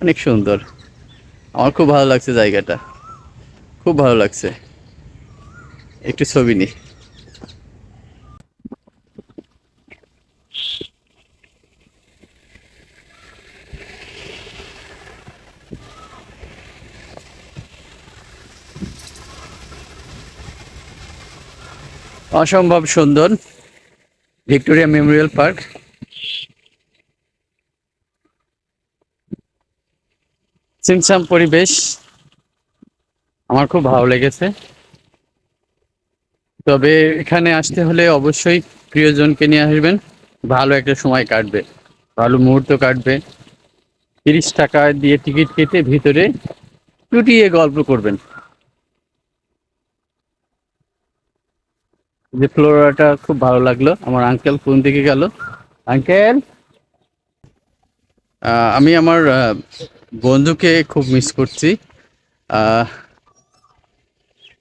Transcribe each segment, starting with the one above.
অনেক সুন্দর। আমার খুব ভালো লাগছে জায়গাটা। খুব ভালো লাগছে। একটু ছবি নি। অসম্ভব সুন্দর। Victoria Memorial park. সিমসাম পরিবেশ আমার খুব ভালো লেগেছে। তবে এখানে আসতে হলে অবশ্যই প্রিয়জনকে নিয়ে আসবেন। ভালো একটা সময় কাটবে, ভালো মুহূর্ত কাটবে। তিরিশ টাকা দিয়ে টিকিট কেটে ভিতরে টুটিয়ে গল্প করবেন। যে ফ্লোরাটা খুব ভালো লাগল, আমার আঙ্কেল কোন দিকে গেল। আঙ্কেল আমি আমার বন্ধুকে খুব মিস করছি।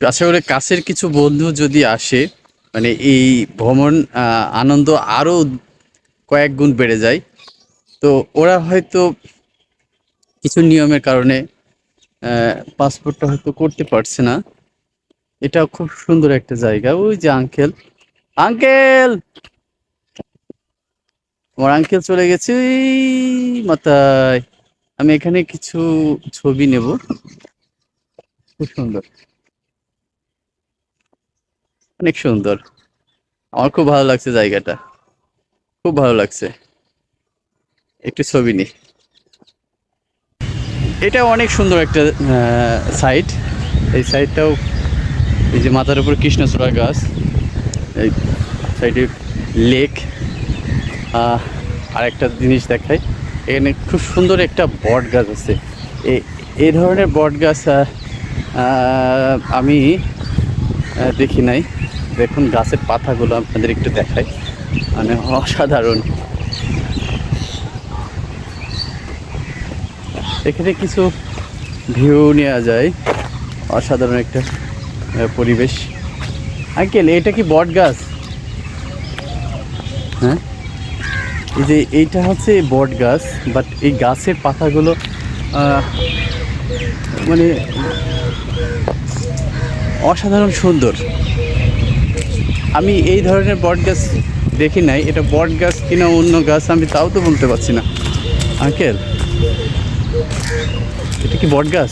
আশা করি কাছের কিছু বন্ধু যদি আসে মানে এই ভ্রমণ আনন্দ আরও কয়েক গুণ বেড়ে যায়। তো ওরা হয়তো কিছু নিয়মের কারণে পাসপোর্টটা হয়তো করতে পারছে না। এটা খুব সুন্দর একটা জায়গা। ওই যে আঙ্কেল আঙ্কেল আমার আঙ্কেল চলে গেছে। মাথায়। আমি এখানে কিছু ছবি নেব। খুব সুন্দর। অনেক সুন্দর। আমার খুব ভালো লাগছে জায়গাটা। খুব ভালো লাগছে। একটু ছবি নি। এটা অনেক সুন্দর একটা সাইট এই সাইটটাও এই যে মাথার উপর কৃষ্ণচূড়া গাছ। এই সাইডে লেক আর একটা জিনিস দেখাই। এখানে খুব সুন্দর একটা বট গাছ আছে। এ- ধরনের বট গাছ আমি দেখি নাই। দেখুন, গাছের পাতাগুলো আপনাদের একটু দেখাই। মানে অসাধারণ। এখানে কিছু ভিউ নেওয়া যায়। অসাধারণ একটা পরিবেশ। আঙ্কেল, এটা কি বট গাছ? হ্যাঁ? এই যে এইটা হচ্ছে বট গাছ বাট এই গাছের পাতাগুলো মানে অসাধারণ সুন্দর। আমি এই ধরনের বট গাছ দেখি নাই, এটা বট গাছ কিনা অন্য গাছ আমি তাও তো বলতে পারছি না। আঙ্কেল, এটা কি বট গাছ?